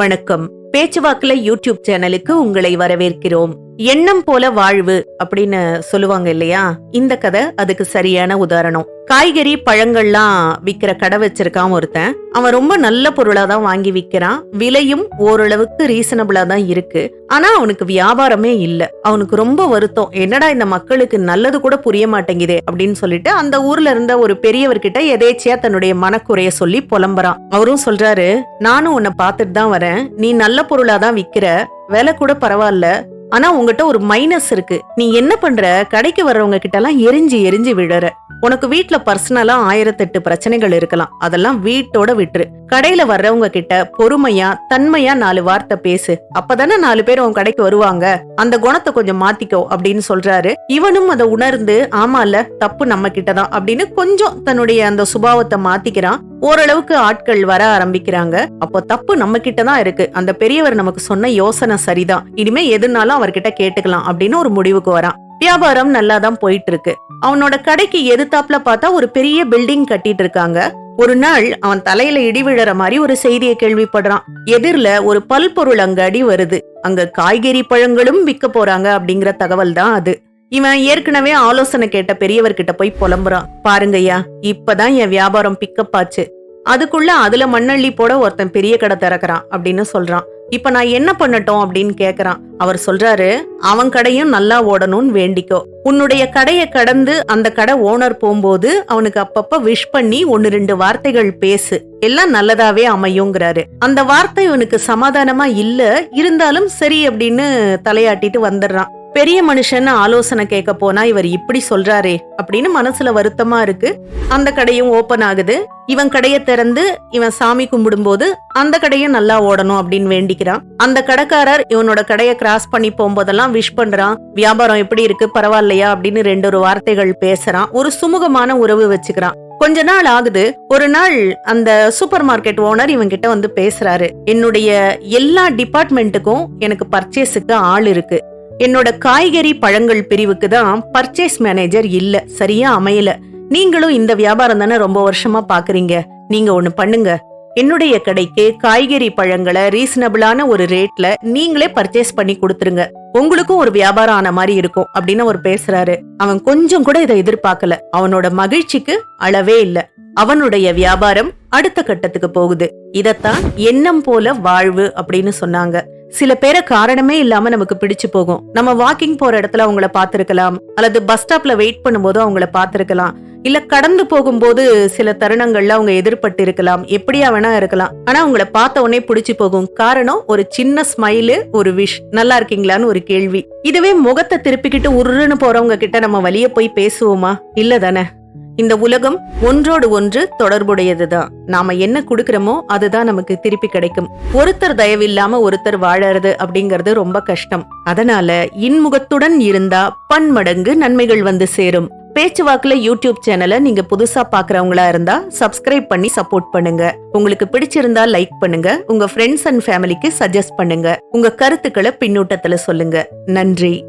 வணக்கம். பேச்சுவாக்குல யூடியூப் சேனலுக்கு உங்களை வரவேற்கிறோம். எண்ணம் போல வாழ்வு அப்படின்னு சொல்லுவாங்க இல்லையா? இந்த கதை அதுக்கு சரியான உதாரணம். காய்கறி பழங்கள்லாம் விக்கிற கடை வச்சிருக்கான் ஒருத்தன். அவன் ரொம்ப நல்ல பொருளா தான் வாங்கி விக்கிறான். விலையும் ஓரளவுக்கு ரீசனபிளா தான் இருக்கு. ஆனா அவனுக்கு வியாபாரமே இல்ல. அவனுக்கு ரொம்ப வருத்தம். என்னடா இந்த மக்களுக்கு நல்லது கூட புரிய மாட்டேங்குதே அப்படின்னு சொல்லிட்டு அந்த ஊர்ல இருந்த ஒரு பெரியவர்கிட்ட எதேச்சியா தன்னுடைய மனக்குறைய சொல்லி புலம்புறான். அவரும் சொல்றாரு நானும் உன்னை பார்த்துட்டு தான் வரேன். நீ நல்ல பொருளா தான் விக்கிற. விலை கூட பரவாயில்ல. ஆனா உங்ககிட்ட ஒரு மைனஸ் இருக்கு. நீ என்ன பண்ற? கடைக்கு வர்றவங்க கிட்ட எல்லாம் எரிஞ்சு எரிஞ்சு விழற. உனக்கு வீட்டுல பர்சனலா ஆயிரத்தெட்டு பிரச்சனைகள் இருக்கலாம். அதெல்லாம் வீட்டோட விட்டுரு. கடையில வர்றவங்க கிட்ட பொறுமையா தன்மையா நாலு வார்த்தை பேசு. அப்பதானே நாலு பேர் உன் கடைக்கு வருவாங்க. அந்த குணத்தை கொஞ்சம் மாத்திக்கோ அப்படின்னு சொல்றாரு. இவனும் அதை உணர்ந்து ஆமால தப்பு நம்ம கிட்டதான் அப்படின்னு கொஞ்சம் தன்னுடைய அந்த சுபாவத்தை மாத்திக்கிறான். ஓரளவுக்கு ஆட்கள் வர ஆரம்பிக்கிறாங்க. அப்போ தப்பு நம்ம கிட்ட தான் இருக்கு. அந்த பெரியவர் நமக்கு சொன்ன யோசனை சரிதான். இனிமே எதுனாலும் அவர்கிட்ட கேட்டுக்கலாம் அப்படின்னு ஒரு முடிவுக்கு வரான். வியாபாரம் நல்லா தான் போயிட்டு இருக்கு அவனோட கடைக்கு எதிர்த்தாப்புல பார்த்தா ஒரு பெரிய பில்டிங் கட்டிட்டு இருக்காங்க ஒரு நாள் அவன் தலையில இடி விழற மாதிரி ஒரு செய்தியை கேள்விப்படுறான். எதிர்ல ஒரு பல்பொருள் அங்காடி வருது. அங்க காய்கறி பழங்களும் விற்க போறாங்க அப்படிங்கிற தகவல் தான் அது. இவன் ஏற்கனவே ஆலோசனை கேட்ட பெரியவர்கிட்ட போய் புலம்புறான். பாருங்கய்யா இப்பதான் என் வியாபாரம் பிக்கப் ஆச்சு. அதுக்குள்ள அதுல மண்ணள்ளி போட ஒருத்தன் பெரிய கடை திறக்கிறான் அப்படின்னு சொல்றான். இப்ப நான் என்ன பண்ணட்டும் அப்படின்னு கேக்குறான். அவர் சொல்றாரு அவன் கடையும் நல்லா ஓடணும்னு வேண்டிக்கோ. உன்னுடைய கடையை கடந்து அந்த கடை ஓனர் போகும்போது அவனுக்கு அப்பப்ப விஷ் பண்ணி ஒன்னு ரெண்டு வார்த்தைகள் பேசு. எல்லாம் நல்லதாவே அமையுங்கிறாரு. அந்த வார்த்தை இவனுக்கு சமாதானமா இல்ல இருந்தாலும் சரி அப்படின்னு தலையாட்டிட்டு வந்துடுறான். பெரிய மனுஷன் ஆலோசனை கேட்க போனா இவர் இப்படி சொல்றாரே அப்படின்னு மனசுல வருத்தமா இருக்கு. அந்த கடையும் ஓபன் ஆகுது. இவன் கடையை திறந்து இவன் சாமி கும்பிடும்போது அந்த கடையும் நல்லா ஓடணும் அப்படின்னு வேண்டிக்கிறான். அந்த கடைக்காரர் இவனோட கடையை கிராஸ் பண்ணி போகும்போதெல்லாம் விஷ் பண்றான். வியாபாரம் எப்படி இருக்கு? பரவாயில்லையா? அப்படின்னு ரெண்டு ஒரு வார்த்தைகள் பேசுறான். ஒரு சுமூகமான உறவு வச்சுக்கிறான். கொஞ்ச நாள் ஆகுது. ஒரு நாள் அந்த சூப்பர் மார்க்கெட் ஓனர் இவங்கிட்ட வந்து பேசுறாரு. என்னுடைய எல்லா டிபார்ட்மெண்ட்டுக்கும் எனக்கு பர்ச்சேஸுக்கு ஆள் இருக்கு. என்னோட காய்கறி பழங்கள் பிரிவுக்கு தான் பர்ச்சேஸ் மேனேஜர் இல்ல சரியா அமையல. நீங்களும் இந்த வியாபாரம் தானே ரொம்ப வருஷமா பாக்குறீங்க. நீங்க ஒண்ணு பண்ணுங்க. என்னுடைய கடைக்கு காய்கறி பழங்களை ரீசனபிளான ஒரு ரேட்ல நீங்களே பர்ச்சேஸ் பண்ணி கொடுத்துருங்க. உங்களுக்கும் ஒரு வியாபாரம் ஆன மாதிரி இருக்கும் அப்படின்னு அவர் பேசுறாரு. அவன் கொஞ்சம் கூட இதை எதிர்பார்க்கல. அவனோட மகிழ்ச்சிக்கு அளவே இல்ல. அவனுடைய வியாபாரம் அடுத்த கட்டத்துக்கு போகுது. இதத்தான் எண்ணம் போல வாழ்வு அப்படின்னு சொன்னாங்க. சில பேரை காரணமே இல்லாம நமக்கு பிடிச்சு போகும். நம்ம வாக்கிங் போற இடத்துல அவங்கள பாத்திருக்கலாம் அல்லது பஸ் ஸ்டாப்ல வெயிட் பண்ணும்போது அவங்கள பாத்திருக்கலாம் இல்ல கடந்து போகும்போது சில தருணங்கள்ல அவங்க எதிர்பட்டு இருக்கலாம் எப்படியா வேணா இருக்கலாம். ஆனா அவங்கள பார்த்த உடனே பிடிச்சு போகும். காரணம் ஒரு சின்ன ஸ்மைலு ஒரு விஷ் நல்லா இருக்கீங்களான்னு ஒரு கேள்வி. இதுவே முகத்தை திருப்பிக்கிட்டு உருன்னு போறவங்க கிட்ட நம்ம வழிய போய் பேசுவோமா? இல்ல தானே? இந்த உலகம் ஒன்றோடு ஒன்று தொடர்புடையதுதான். நாம என்ன கொடுக்கறோமோ அதுதான் நமக்கு திருப்பி கிடைக்கும். ஒருத்தர் தயவில்லாம ஒருத்தர் வாழறது அப்படிங்கறது ரொம்ப கஷ்டம். அதனால இன்முகத்துடன் இருந்தா பன்மடங்கு நன்மைகள் வந்து சேரும். பேச்சுவாக்குல யூடியூப் சேனலை நீங்க புதுசா பாக்குறவங்களா இருந்தா சப்ஸ்கிரைப் பண்ணி சப்போர்ட் பண்ணுங்க. உங்களுக்கு பிடிச்சிருந்தா லைக் பண்ணுங்க. உங்க ஃப்ரெண்ட்ஸ் அண்ட் ஃபேமிலிக்கு சஜஸ்ட் பண்ணுங்க. உங்க கருத்துக்களை பின்னூட்டத்துல சொல்லுங்க. நன்றி.